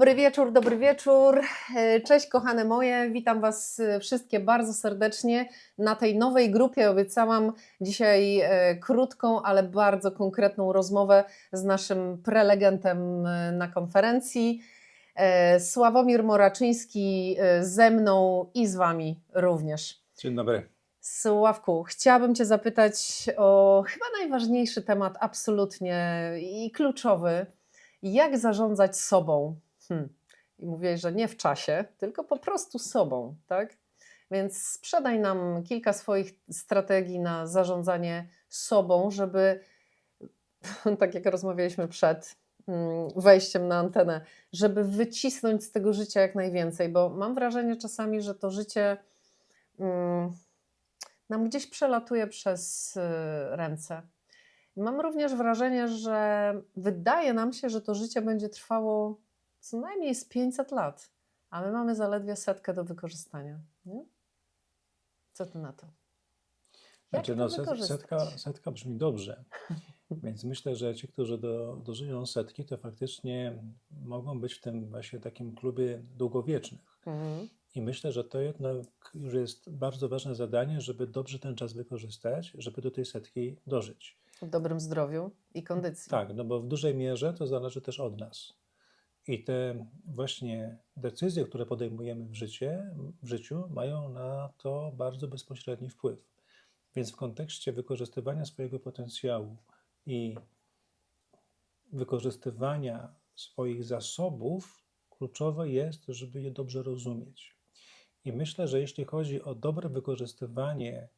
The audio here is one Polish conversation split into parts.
Dobry wieczór, dobry wieczór. E, Cześć kochane moje, witam Was e, wszystkie bardzo serdecznie na tej nowej grupie. Obiecałam dzisiaj e, krótką, ale bardzo konkretną rozmowę z naszym prelegentem na konferencji. Sławomir Moraczyński ze mną i z Wami również. Dzień dobry. Sławku, chciałabym Cię zapytać o chyba najważniejszy temat, absolutnie i kluczowy. Jak zarządzać sobą? Hmm. I mówiłeś, że nie w czasie, tylko po prostu sobą, tak? Więc sprzedaj nam kilka swoich strategii na zarządzanie sobą, żeby, tak jak rozmawialiśmy przed mm, wejściem na antenę, żeby wycisnąć z tego życia jak najwięcej, bo mam wrażenie czasami, że to życie. Mm, nam gdzieś przelatuje przez y, ręce. Mam również wrażenie, że wydaje nam się, że to życie będzie trwało co najmniej z 500 lat, a my mamy zaledwie setkę do wykorzystania. Nie? Co ty na to? Jak Znaczy, to no, setka, setka brzmi dobrze, więc myślę, że ci, którzy do, dożyją setki, to faktycznie mogą być w tym właśnie takim klubie długowiecznych. Mhm. I myślę, że to jednak już jest bardzo ważne zadanie, żeby dobrze ten czas wykorzystać, żeby do tej setki dożyć. W dobrym zdrowiu i kondycji. Tak, no bo w dużej mierze to zależy też od nas. I te właśnie decyzje, które podejmujemy w, życie, w życiu, mają na to bardzo bezpośredni wpływ. Więc w kontekście wykorzystywania swojego potencjału i wykorzystywania swoich zasobów, kluczowe jest, żeby je dobrze rozumieć. I myślę, że jeśli chodzi o dobre wykorzystywanie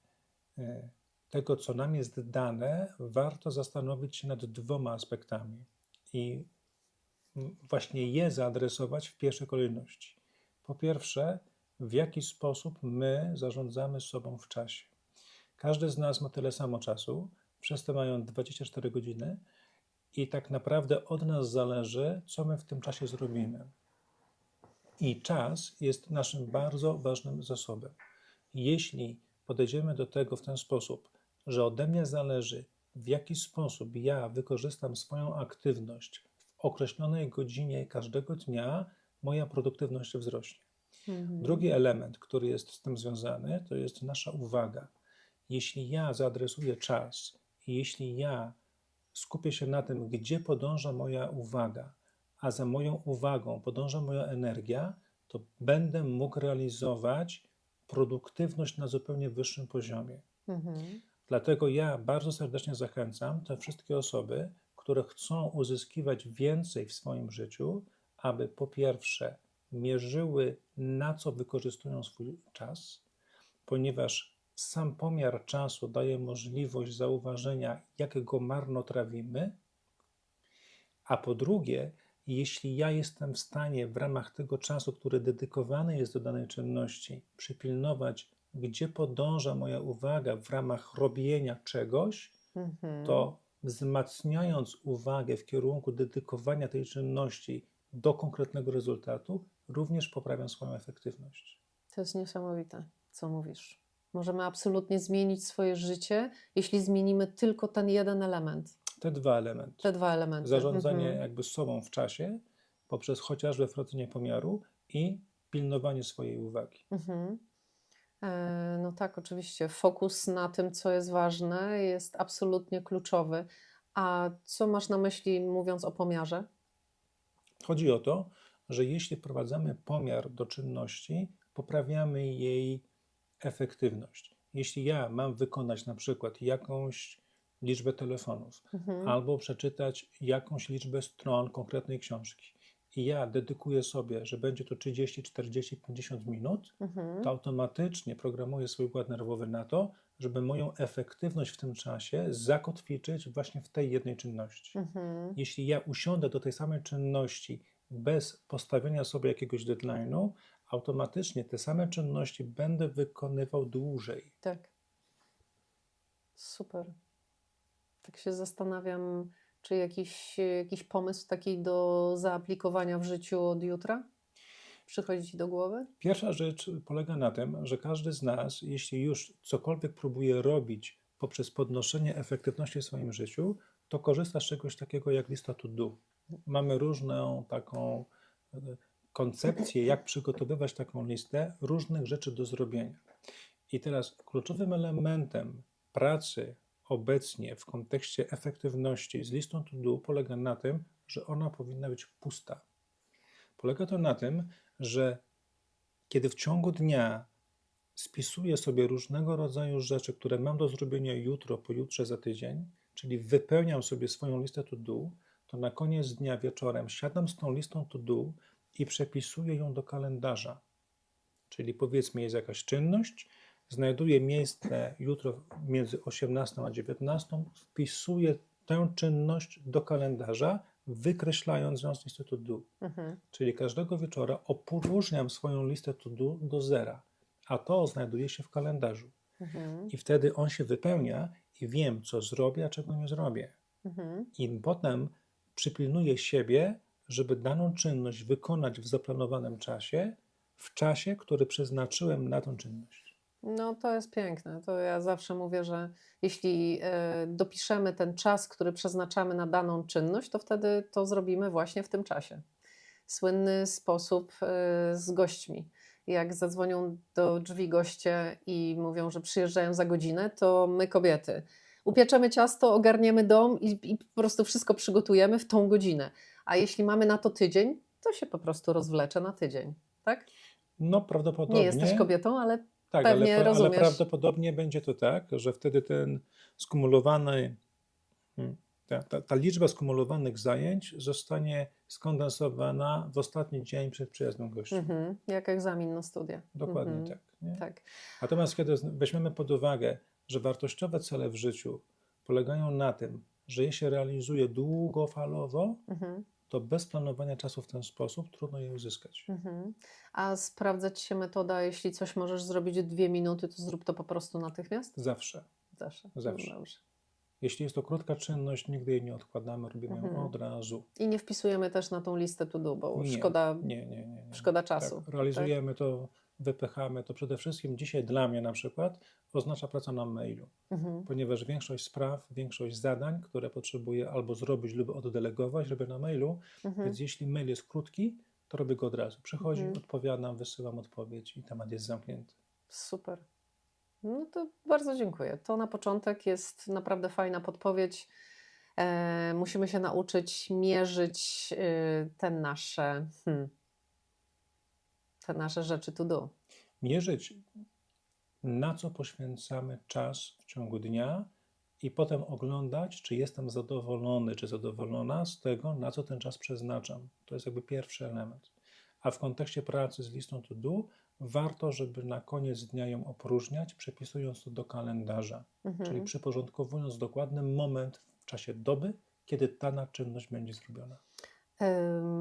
e, tego, co nam jest dane, warto zastanowić się nad dwoma aspektami i właśnie je zaadresować w pierwszej kolejności. Po pierwsze, w jaki sposób my zarządzamy sobą w czasie. Każdy z nas ma tyle samo czasu, przez to mają 24 godziny i tak naprawdę od nas zależy, co my w tym czasie zrobimy. I czas jest naszym bardzo ważnym zasobem. Jeśli podejdziemy do tego w ten sposób, że ode mnie zależy, w jaki sposób ja wykorzystam swoją aktywność określonej godzinie każdego dnia, moja produktywność wzrośnie. Mhm. Drugi element, który jest z tym związany, to jest nasza uwaga. Jeśli ja zaadresuję czas i jeśli ja skupię się na tym, gdzie podąża moja uwaga, a za moją uwagą podąża moja energia, to będę mógł realizować produktywność na zupełnie wyższym poziomie. Mhm. Dlatego ja bardzo serdecznie zachęcam te wszystkie osoby, które chcą uzyskiwać więcej w swoim życiu, aby po pierwsze mierzyły, na co wykorzystują swój czas, ponieważ sam pomiar czasu daje możliwość zauważenia, jak go marnotrawimy, a po drugie, jeśli ja jestem w stanie w ramach tego czasu, który dedykowany jest do danej czynności, przypilnować, gdzie podąża moja uwaga w ramach robienia czegoś, Mhm. to wzmacniając uwagę w kierunku dedykowania tej czynności do konkretnego rezultatu, również poprawiam swoją efektywność. To jest niesamowite, co mówisz. Możemy absolutnie zmienić swoje życie, jeśli zmienimy tylko ten jeden element, Te dwa elementy. te dwa elementy. Zarządzanie Mhm. jakby sobą w czasie, poprzez chociażby wprowadzenie pomiaru i pilnowanie swojej uwagi. Mhm. No tak, oczywiście. Fokus na tym, co jest ważne, jest absolutnie kluczowy. A co masz na myśli, mówiąc o pomiarze? Chodzi o to, że jeśli wprowadzamy pomiar do czynności, poprawiamy jej efektywność. Jeśli ja mam wykonać na przykład jakąś liczbę telefonów Mhm. albo przeczytać jakąś liczbę stron konkretnej książki i ja dedykuję sobie, że będzie to 30, 40, 50 minut, Mhm. to automatycznie programuję swój układ nerwowy na to, żeby moją efektywność w tym czasie zakotwiczyć właśnie w tej jednej czynności. Mhm. Jeśli ja usiądę do tej samej czynności bez postawienia sobie jakiegoś deadline'u, automatycznie te same czynności będę wykonywał dłużej. Tak. Super. Tak się zastanawiam, czy jakiś, jakiś pomysł taki do zaaplikowania w życiu od jutra przychodzi Ci do głowy? Pierwsza rzecz polega na tym, że każdy z nas, jeśli już cokolwiek próbuje robić poprzez podnoszenie efektywności w swoim życiu, to korzysta z czegoś takiego jak lista to do. Mamy różną taką e, koncepcję, jak przygotowywać taką listę różnych rzeczy do zrobienia. I teraz kluczowym elementem pracy obecnie w kontekście efektywności z listą to do polega na tym, że ona powinna być pusta. Polega to na tym, że kiedy w ciągu dnia spisuję sobie różnego rodzaju rzeczy, które mam do zrobienia jutro, pojutrze, za tydzień, czyli wypełniam sobie swoją listę to do, to na koniec dnia wieczorem siadam z tą listą to do i przepisuję ją do kalendarza. Czyli powiedzmy jest jakaś czynność, znajduje miejsce jutro między 18 a 19, wpisuję tę czynność do kalendarza, wykreślając ją z listy to do. Mhm. Czyli każdego wieczora opróżniam swoją listę to do do zera, a to znajduje się w kalendarzu. Mhm. I wtedy on się wypełnia i wiem, co zrobię, a czego nie zrobię. Mhm. I potem przypilnuję siebie, żeby daną czynność wykonać w zaplanowanym czasie, w czasie, który przeznaczyłem na tę czynność. No to jest piękne. To ja zawsze mówię, że jeśli e, dopiszemy ten czas, który przeznaczamy na daną czynność, to wtedy to zrobimy właśnie w tym czasie. Słynny sposób e, z gośćmi. Jak zadzwonią do drzwi goście i mówią, że przyjeżdżają za godzinę, to my kobiety upieczemy ciasto, ogarniemy dom i, i po prostu wszystko przygotujemy w tą godzinę. A jeśli mamy na to tydzień, to się po prostu rozwlecze na tydzień. Tak? No prawdopodobnie. Nie jesteś kobietą, ale Tak, Pewnie ale, ale rozumiesz. prawdopodobnie będzie to tak, że wtedy ten skumulowany, hmm, ta, ta, ta liczba skumulowanych zajęć zostanie skondensowana w ostatni dzień przed przyjazdem gości. Mhm, jak egzamin na studia. Dokładnie Mhm, tak. Nie? tak. Natomiast kiedy weźmiemy pod uwagę, że wartościowe cele w życiu polegają na tym, że je się realizuje długofalowo, Mhm, to bez planowania czasu w ten sposób trudno je uzyskać. mhm. A sprawdzać się metoda, jeśli coś możesz zrobić dwie minuty, to zrób to po prostu natychmiast? Zawsze. Zawsze. Zawsze. No Dobrze. Jeśli jest to krótka czynność, nigdy jej nie odkładamy, robimy Mhm. ją od razu. I nie wpisujemy też na tą listę to do, bo Nie, szkoda, Nie, nie, nie. nie. szkoda czasu. Tak, realizujemy to, wypychamy to. Przede wszystkim dzisiaj dla mnie na przykład oznacza praca na mailu, Mhm, ponieważ większość spraw, większość zadań, które potrzebuję albo zrobić lub oddelegować, robię na mailu, mhm. więc jeśli mail jest krótki, to robię go od razu. Przychodzi, Mhm. odpowiadam, wysyłam odpowiedź i temat jest zamknięty. Super. No to bardzo dziękuję. To na początek jest naprawdę fajna podpowiedź. E, musimy się nauczyć mierzyć e, te nasze, hmm, te nasze rzeczy to do. Mierzyć, na co poświęcamy czas w ciągu dnia i potem oglądać, czy jestem zadowolony, czy zadowolona z tego, na co ten czas przeznaczam. To jest jakby pierwszy element. A w kontekście pracy z listą to do, warto, żeby na koniec dnia ją opróżniać, przepisując to do kalendarza, Mhm. czyli przyporządkowując dokładny moment w czasie doby, kiedy dana czynność będzie zrobiona.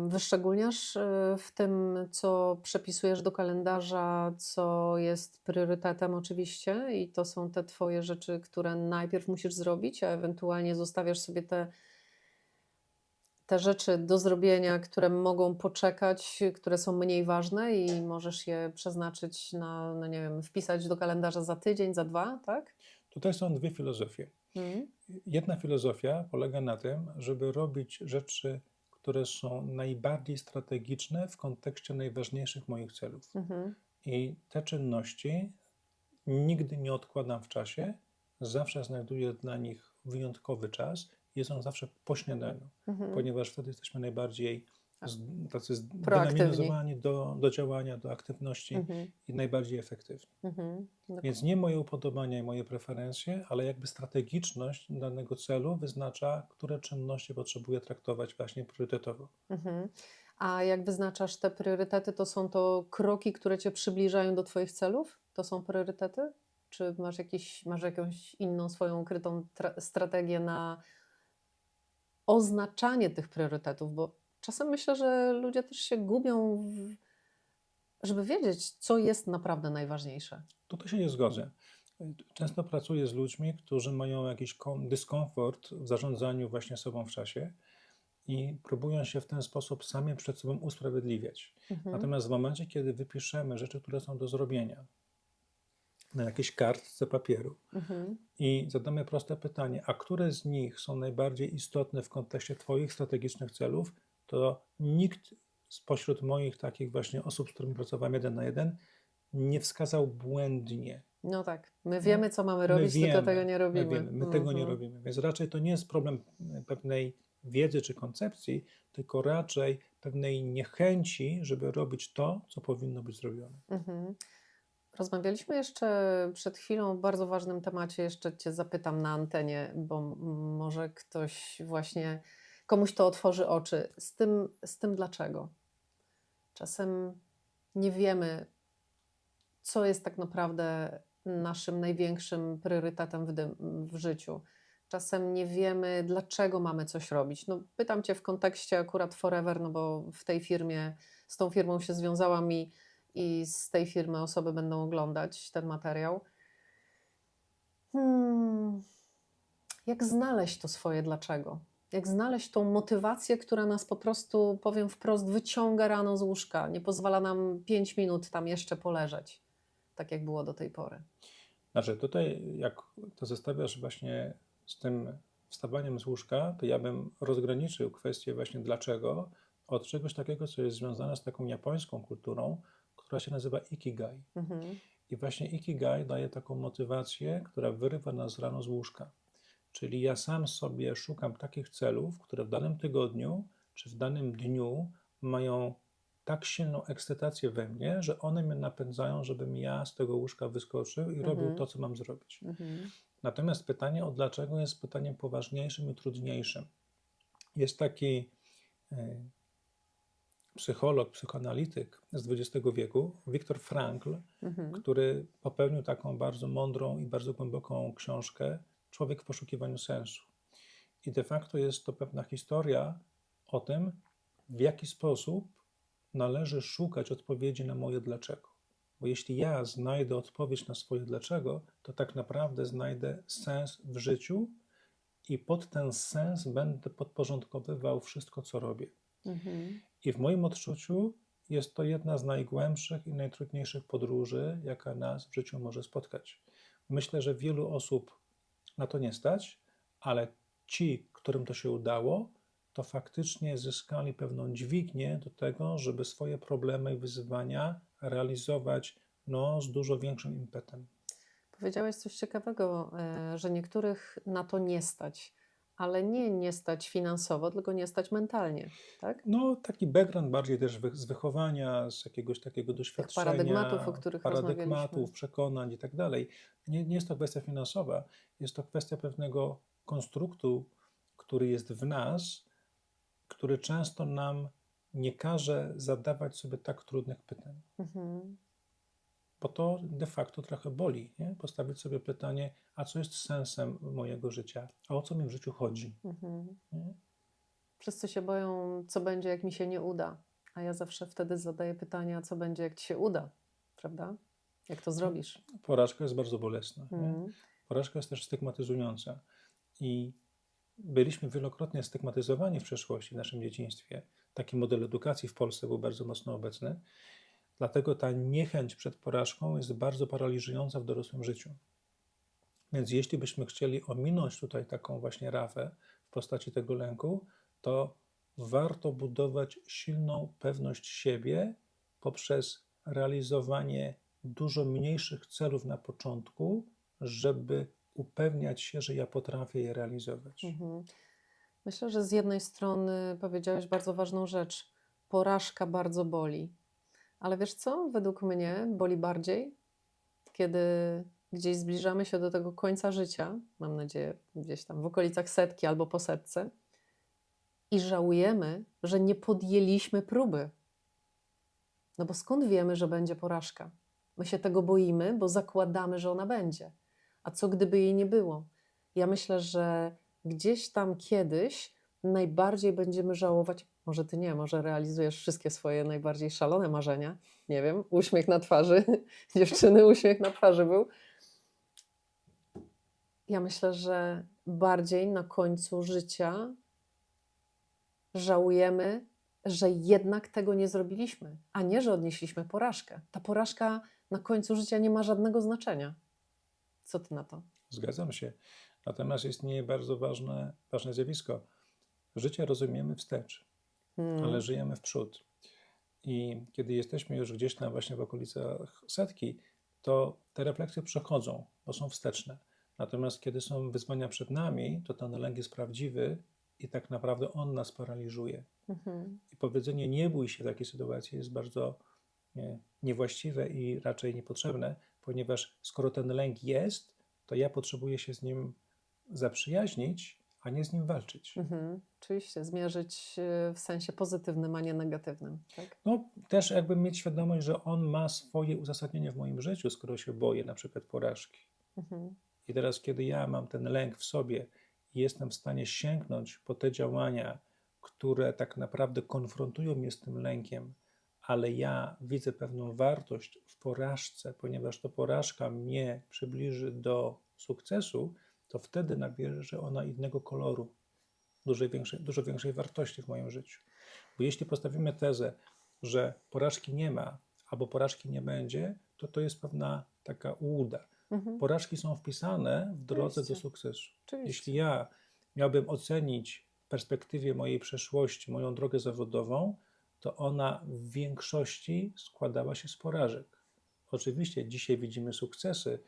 Wyszczególniasz e, w tym, co przepisujesz do kalendarza, co jest priorytetem oczywiście i to są te Twoje rzeczy, które najpierw musisz zrobić, a ewentualnie zostawiasz sobie te, te rzeczy do zrobienia, które mogą poczekać, które są mniej ważne i możesz je przeznaczyć na, no nie wiem, wpisać do kalendarza za tydzień, za dwa, tak? Tutaj są dwie filozofie. Mhm. Jedna filozofia polega na tym, żeby robić rzeczy, które są najbardziej strategiczne w kontekście najważniejszych moich celów. Mhm. I te czynności nigdy nie odkładam w czasie, zawsze znajduję dla nich wyjątkowy czas. Jest on zawsze po śniadaniu, Mhm. ponieważ wtedy jesteśmy najbardziej z, tacy do, do działania, do aktywności Mhm. i najbardziej efektywni. Mhm. Więc nie moje upodobania i moje preferencje, ale jakby strategiczność danego celu wyznacza, które czynności potrzebuję traktować właśnie priorytetowo. Mhm. A jak wyznaczasz te priorytety, to są to kroki, które cię przybliżają do Twoich celów? To są priorytety? Czy masz, jakiś, masz jakąś inną swoją ukrytą tra- strategię na oznaczanie tych priorytetów? Bo czasem myślę, że ludzie też się gubią, w, żeby wiedzieć, co jest naprawdę najważniejsze. Tutaj się nie zgodzę. Często pracuję z ludźmi, którzy mają jakiś kom- dyskomfort w zarządzaniu właśnie sobą w czasie i próbują się w ten sposób sami przed sobą usprawiedliwiać. Mhm. Natomiast w momencie, kiedy wypiszemy rzeczy, które są do zrobienia na jakiejś kartce papieru, Mhm. i zadamy proste pytanie, a które z nich są najbardziej istotne w kontekście Twoich strategicznych celów, to nikt spośród moich takich właśnie osób, z którymi pracowałem jeden na jeden, nie wskazał błędnie. No tak, my wiemy, co mamy robić, tylko tego nie robimy. My, wiemy, my tego nie Mhm. robimy. Więc raczej to nie jest problem pewnej wiedzy czy koncepcji, tylko raczej pewnej niechęci, żeby robić to, co powinno być zrobione. Mhm. Rozmawialiśmy jeszcze przed chwilą o bardzo ważnym temacie. Jeszcze Cię zapytam na antenie, bo może ktoś właśnie, komuś to otworzy oczy. Z tym, z tym dlaczego? Czasem nie wiemy, co jest tak naprawdę naszym największym priorytetem w, dym, w życiu. Czasem nie wiemy, dlaczego mamy coś robić. No, pytam Cię w kontekście akurat Forever, no bo w tej firmie, z tą firmą się związałam i, i z tej firmy osoby będą oglądać ten materiał. Hmm, jak znaleźć to swoje dlaczego? Jak znaleźć tą motywację, która nas po prostu, powiem wprost, wyciąga rano z łóżka, nie pozwala nam 5 minut tam jeszcze poleżeć, tak jak było do tej pory. Znaczy, tutaj jak to zestawiasz właśnie z tym wstawaniem z łóżka, to ja bym rozgraniczył kwestię właśnie dlaczego od czegoś takiego, co jest związane z taką japońską kulturą, która się nazywa ikigai. Mhm. I właśnie ikigai daje taką motywację, która wyrywa nas rano z łóżka. Czyli ja sam sobie szukam takich celów, które w danym tygodniu czy w danym dniu mają tak silną ekscytację we mnie, że one mnie napędzają, żebym ja z tego łóżka wyskoczył i robił Mhm. to, co mam zrobić. Mhm. Natomiast pytanie o dlaczego jest pytaniem poważniejszym i trudniejszym. Jest taki e, psycholog, psychoanalityk z XX wieku, Viktor Frankl, Mhm. który popełnił taką bardzo mądrą i bardzo głęboką książkę Człowiek w poszukiwaniu sensu. I de facto jest to pewna historia o tym, w jaki sposób należy szukać odpowiedzi na moje dlaczego. Bo jeśli ja znajdę odpowiedź na swoje dlaczego, to tak naprawdę znajdę sens w życiu i pod ten sens będę podporządkowywał wszystko, co robię. Mhm. I w moim odczuciu jest to jedna z najgłębszych i najtrudniejszych podróży, jaka nas w życiu może spotkać. Myślę, że wielu osób na to nie stać, ale ci, którym to się udało, to faktycznie zyskali pewną dźwignię do tego, żeby swoje problemy i wyzwania realizować no, z dużo większym impetem. Powiedziałeś coś ciekawego, e, że niektórych na to nie stać, ale nie nie stać finansowo, tylko nie stać mentalnie, tak? No, taki background bardziej też wy- z wychowania, z jakiegoś takiego doświadczenia, paradygmatów, o których paradygmatów, przekonań i tak dalej. Nie, nie jest to kwestia finansowa, jest to kwestia pewnego konstruktu, który jest w nas, który często nam nie każe zadawać sobie tak trudnych pytań. Mhm. Bo to de facto trochę boli, nie? postawić sobie pytanie, a co jest sensem mojego życia, a o co mi w życiu chodzi. Mhm. Nie? Wszyscy się boją, co będzie, jak mi się nie uda. A ja zawsze wtedy zadaję pytanie, a co będzie, jak ci się uda, prawda? Jak to zrobisz? Porażka jest bardzo bolesna. Mhm. Porażka jest też stygmatyzująca. I byliśmy wielokrotnie stygmatyzowani w przeszłości, w naszym dzieciństwie. Taki model edukacji w Polsce był bardzo mocno obecny. Dlatego ta niechęć przed porażką jest bardzo paraliżująca w dorosłym życiu. Więc jeśli byśmy chcieli ominąć tutaj taką właśnie rafę w postaci tego lęku, to warto budować silną pewność siebie poprzez realizowanie dużo mniejszych celów na początku, żeby upewniać się, że ja potrafię je realizować. Mhm. Myślę, że z jednej strony powiedziałeś bardzo ważną rzecz. Porażka bardzo boli. Ale wiesz co? Według mnie boli bardziej, kiedy gdzieś zbliżamy się do tego końca życia, mam nadzieję, gdzieś tam w okolicach setki albo po setce, i żałujemy, że nie podjęliśmy próby. No bo skąd wiemy, że będzie porażka? My się tego boimy, bo zakładamy, że ona będzie. A co gdyby jej nie było? Ja myślę, że gdzieś tam kiedyś najbardziej będziemy żałować. Może ty nie, może realizujesz wszystkie swoje najbardziej szalone marzenia. Nie wiem, uśmiech na twarzy. Dziewczyny, uśmiech na twarzy był. Ja myślę, że bardziej na końcu życia żałujemy, że jednak tego nie zrobiliśmy, a nie, że odnieśliśmy porażkę. Ta porażka na końcu życia nie ma żadnego znaczenia. Co ty na to? Zgadzam się. Natomiast istnieje bardzo ważne, ważne zjawisko. Życie rozumiemy wstecz, Hmm. ale żyjemy w przód. I kiedy jesteśmy już gdzieś tam właśnie w okolicach setki, to te refleksje przechodzą, bo są wsteczne. Natomiast kiedy są wyzwania przed nami, to ten lęk jest prawdziwy i tak naprawdę on nas paraliżuje. Mhm. I powiedzenie nie bój się takiej sytuacji jest bardzo nie, niewłaściwe i raczej niepotrzebne, ponieważ skoro ten lęk jest, to ja potrzebuję się z nim zaprzyjaźnić, a nie z nim walczyć. Mhm. Oczywiście, zmierzyć y, w sensie pozytywnym, a nie negatywnym. Tak? No, też jakby mieć świadomość, że on ma swoje uzasadnienie w moim życiu, skoro się boję na przykład porażki. Mhm. I teraz, kiedy ja mam ten lęk w sobie i jestem w stanie sięgnąć po te działania, które tak naprawdę konfrontują mnie z tym lękiem, ale ja widzę pewną wartość w porażce, ponieważ to porażka mnie przybliży do sukcesu, to wtedy nabierze ona innego koloru, dużo większej, dużo większej wartości w moim życiu. Bo jeśli postawimy tezę, że porażki nie ma albo porażki nie będzie, to to jest pewna taka ułuda. Mhm. Porażki są wpisane w drodze do Oczywiście. sukcesu. Oczywiście. Jeśli ja miałbym ocenić w perspektywie mojej przeszłości moją drogę zawodową, to ona w większości składała się z porażek. Oczywiście dzisiaj widzimy sukcesy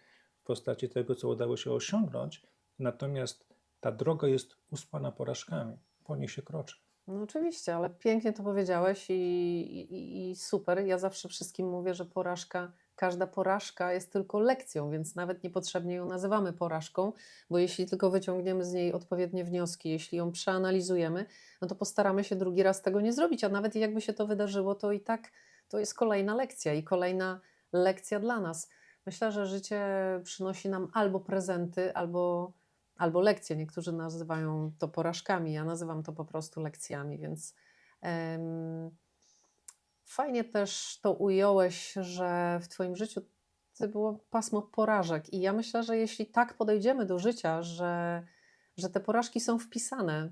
w postaci tego, co udało się osiągnąć, natomiast ta droga jest uspana porażkami. Po niej się kroczy. No oczywiście, ale pięknie to powiedziałeś i, i, i super. Ja zawsze wszystkim mówię, że porażka, każda porażka jest tylko lekcją, więc nawet niepotrzebnie ją nazywamy porażką, bo jeśli tylko wyciągniemy z niej odpowiednie wnioski, jeśli ją przeanalizujemy, no to postaramy się drugi raz tego nie zrobić, a nawet jakby się to wydarzyło, to i tak to jest kolejna lekcja i kolejna lekcja dla nas. Myślę, że życie przynosi nam albo prezenty, albo albo lekcje. Niektórzy nazywają to porażkami, ja nazywam to po prostu lekcjami, więc em, fajnie też to ująłeś, że w Twoim życiu to było pasmo porażek. I ja myślę, że jeśli tak podejdziemy do życia, że, że te porażki są wpisane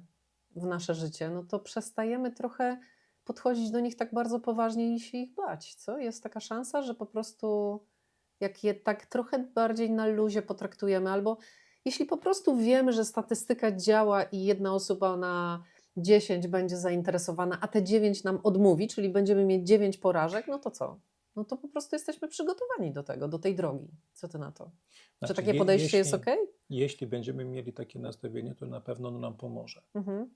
w nasze życie, no to przestajemy trochę podchodzić do nich tak bardzo poważnie i się ich bać. Co? Jest taka szansa, że po prostu jak je tak trochę bardziej na luzie potraktujemy, albo jeśli po prostu wiemy, że statystyka działa i jedna osoba na 10 będzie zainteresowana, a te 9 nam odmówi, czyli będziemy mieć 9 porażek, no to co? No to po prostu jesteśmy przygotowani do tego, do tej drogi. Co ty na to? Czy Znaczy, takie je- podejście jest jeśli- ok? Jeśli będziemy mieli takie nastawienie, to na pewno ono nam pomoże. Mhm.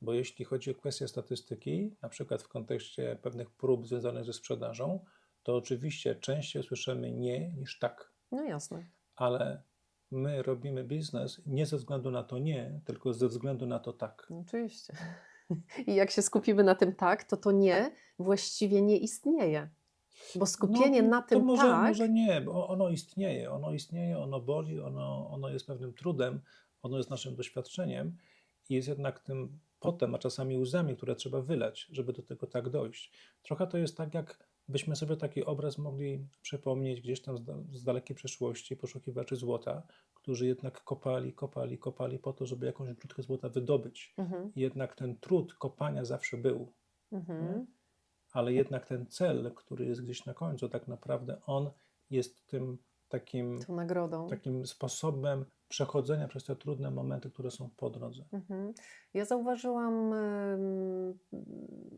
Bo jeśli chodzi o kwestię statystyki, na przykład w kontekście pewnych prób związanych ze sprzedażą, to oczywiście częściej słyszymy nie niż tak, No jasne. ale my robimy biznes nie ze względu na to nie, tylko ze względu na to tak. No Oczywiście. I jak się skupimy na tym tak, to to nie właściwie nie istnieje. Bo skupienie No, na tym może, tak. może nie, bo ono istnieje, ono istnieje, ono boli, ono, ono jest pewnym trudem, ono jest naszym doświadczeniem i jest jednak tym potem, a czasami łzami, które trzeba wylać, żeby do tego tak dojść. Trochę to jest tak, jak byśmy sobie taki obraz mogli przypomnieć gdzieś tam z, da- z dalekiej przeszłości, poszukiwaczy złota, którzy jednak kopali, kopali, kopali po to, żeby jakąś grudkę złota wydobyć. Mhm, jednak ten trud kopania zawsze był mhm. ale jednak ten cel, który jest gdzieś na końcu, tak naprawdę on jest tym takim, takim sposobem przechodzenia przez te trudne momenty, które są po drodze. Mhm. Ja zauważyłam, ym,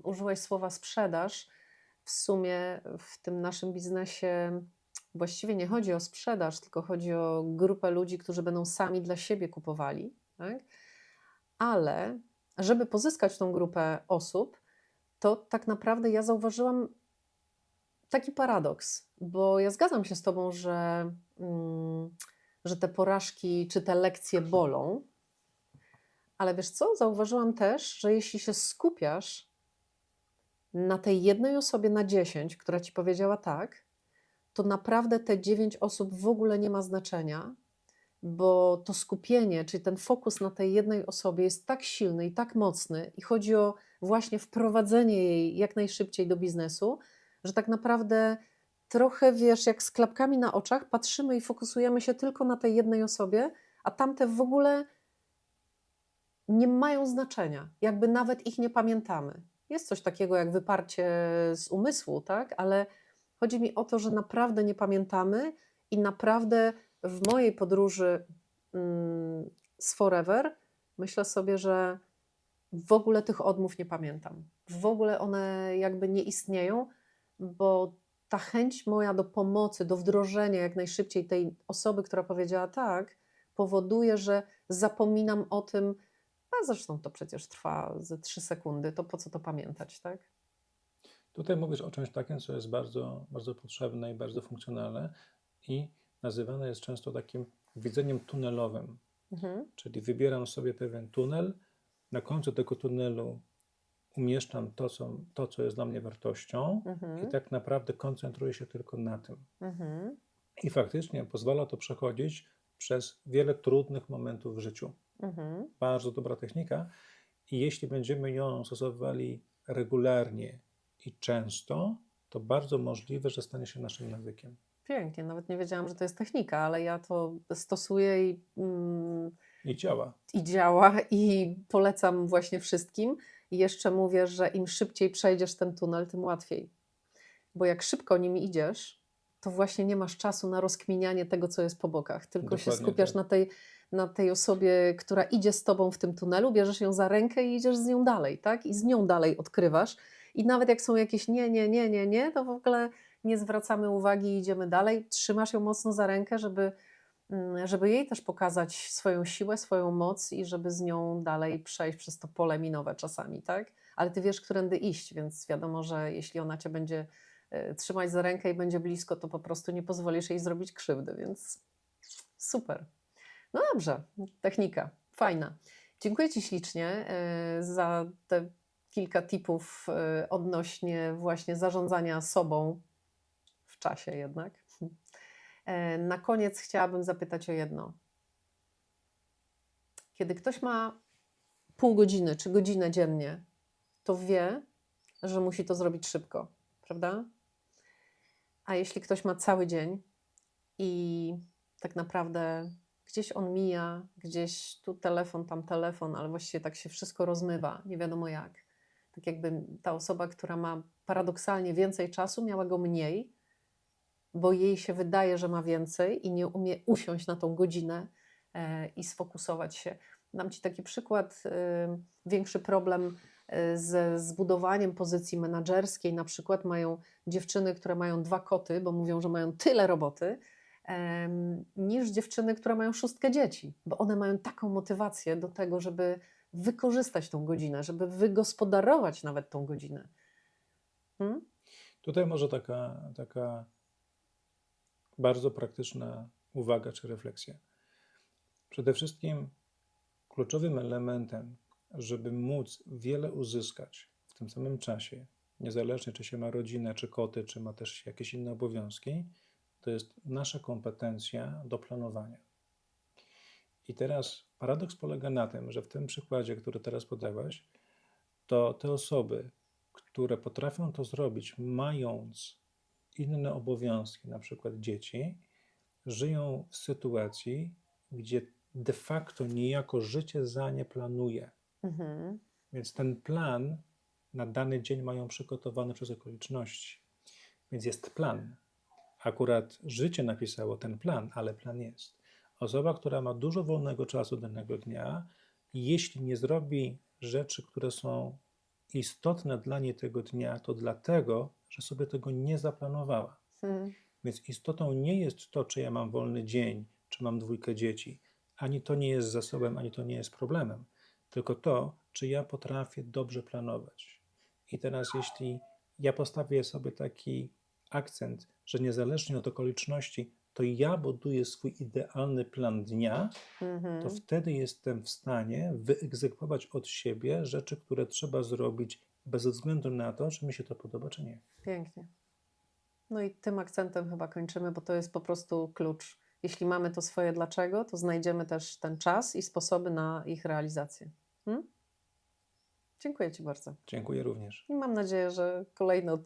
użyłeś słowa sprzedaż. W sumie w tym naszym biznesie właściwie nie chodzi o sprzedaż, tylko chodzi o grupę ludzi, którzy będą sami dla siebie kupowali. Tak? Ale żeby pozyskać tą grupę osób, to tak naprawdę ja zauważyłam taki paradoks, bo ja zgadzam się z Tobą, że, mm, że te porażki czy te lekcje bolą, ale wiesz co? Zauważyłam też, że jeśli się skupiasz na tej jednej osobie na 10, która ci powiedziała tak, to naprawdę te 9 osób w ogóle nie ma znaczenia, bo to skupienie, czyli ten fokus na tej jednej osobie jest tak silny i tak mocny, i chodzi o właśnie wprowadzenie jej jak najszybciej do biznesu, że tak naprawdę trochę wiesz, jak z klapkami na oczach patrzymy i fokusujemy się tylko na tej jednej osobie, a tamte w ogóle nie mają znaczenia, jakby nawet ich nie pamiętamy. Jest coś takiego jak wyparcie z umysłu, tak? Ale chodzi mi o to, że naprawdę nie pamiętamy i naprawdę w mojej podróży mm, z Forever myślę sobie, że w ogóle tych odmów nie pamiętam. W ogóle one jakby nie istnieją, bo ta chęć moja do pomocy, do wdrożenia jak najszybciej tej osoby, która powiedziała tak, powoduje, że zapominam o tym, zresztą to przecież trwa ze trzy sekundy, to po co to pamiętać, tak? Tutaj mówisz o czymś takim, co jest bardzo, bardzo potrzebne i bardzo funkcjonalne i nazywane jest często takim widzeniem tunelowym. Mhm. Czyli wybieram sobie pewien tunel, na końcu tego tunelu umieszczam to, co, to, co jest dla mnie wartością Mhm. i tak naprawdę koncentruję się tylko na tym. Mhm. I faktycznie pozwala to przechodzić przez wiele trudnych momentów w życiu. Mhm. Bardzo dobra technika i jeśli będziemy ją stosowali regularnie i często, to bardzo możliwe, że stanie się naszym nawykiem. Pięknie, nawet nie wiedziałam, że to jest technika, ale ja to stosuję i, mm, I działa. i działa i polecam właśnie wszystkim. I jeszcze mówię, że im szybciej przejdziesz ten tunel, tym łatwiej. Bo jak szybko nim idziesz, to właśnie nie masz czasu na rozkminianie tego, co jest po bokach, tylko się Dokładnie skupiasz tak. na, tej, na tej osobie, która idzie z tobą w tym tunelu, bierzesz ją za rękę i idziesz z nią dalej, tak? I z nią dalej odkrywasz. I nawet jak są jakieś nie, nie, nie, nie, nie, to w ogóle nie zwracamy uwagi i idziemy dalej. Trzymasz ją mocno za rękę, żeby, mm, żeby jej też pokazać swoją siłę, swoją moc i żeby z nią dalej przejść przez to pole minowe czasami, tak? Ale ty wiesz, którędy iść, więc wiadomo, że jeśli ona cię będzie e, trzymać za rękę i będzie blisko, to po prostu nie pozwolisz jej zrobić krzywdy, więc super. No dobrze, technika, fajna. Dziękuję Ci ślicznie e, za te kilka tipów e, odnośnie właśnie zarządzania sobą w czasie jednak. E, Na koniec chciałabym zapytać o jedno. Kiedy ktoś ma pół godziny czy godzinę dziennie, to wie, że musi to zrobić szybko, prawda? A jeśli ktoś ma cały dzień i tak naprawdę gdzieś on mija, gdzieś tu telefon, tam telefon, ale właściwie tak się wszystko rozmywa, nie wiadomo jak. Tak jakby ta osoba, która ma paradoksalnie więcej czasu, miała go mniej, bo jej się wydaje, że ma więcej i nie umie usiąść na tą godzinę e, i sfokusować się. Dam Ci taki przykład. e, Większy problem ze zbudowaniem pozycji menedżerskiej, na przykład mają dziewczyny, które mają dwa koty, bo mówią, że mają tyle roboty, niż dziewczyny, które mają szóstkę dzieci, bo one mają taką motywację do tego, żeby wykorzystać tą godzinę, żeby wygospodarować nawet tą godzinę. Hmm? Tutaj może taka, taka bardzo praktyczna uwaga czy refleksja. Przede wszystkim kluczowym elementem, żeby móc wiele uzyskać w tym samym czasie, niezależnie czy się ma rodzinę, czy koty, czy ma też jakieś inne obowiązki, to jest nasza kompetencja do planowania. I teraz paradoks polega na tym, że w tym przykładzie, który teraz podałeś, to te osoby, które potrafią to zrobić, mając inne obowiązki, na przykład dzieci, żyją w sytuacji, gdzie de facto niejako życie za nie planuje. Mhm. Więc ten plan na dany dzień mają przygotowany przez okoliczności. Więc jest plan. Akurat życie napisało ten plan, ale plan jest. Osoba, która ma dużo wolnego czasu danego dnia, jeśli nie zrobi rzeczy, które są istotne dla niej tego dnia, to dlatego, że sobie tego nie zaplanowała. Hmm. Więc istotą nie jest to, czy ja mam wolny dzień, czy mam dwójkę dzieci. Ani to nie jest zasobem, ani to nie jest problemem. Tylko to, czy ja potrafię dobrze planować. I teraz, jeśli ja postawię sobie taki akcent, że niezależnie od okoliczności, to ja buduję swój idealny plan dnia, Mhm. to wtedy jestem w stanie wyegzekwować od siebie rzeczy, które trzeba zrobić bez względu na to, czy mi się to podoba, czy nie. Pięknie. No i tym akcentem chyba kończymy, bo to jest po prostu klucz. Jeśli mamy to swoje dlaczego, to znajdziemy też ten czas i sposoby na ich realizację. Hmm? Dziękuję Ci bardzo. Dziękuję również. I mam nadzieję, że kolejny odcinek.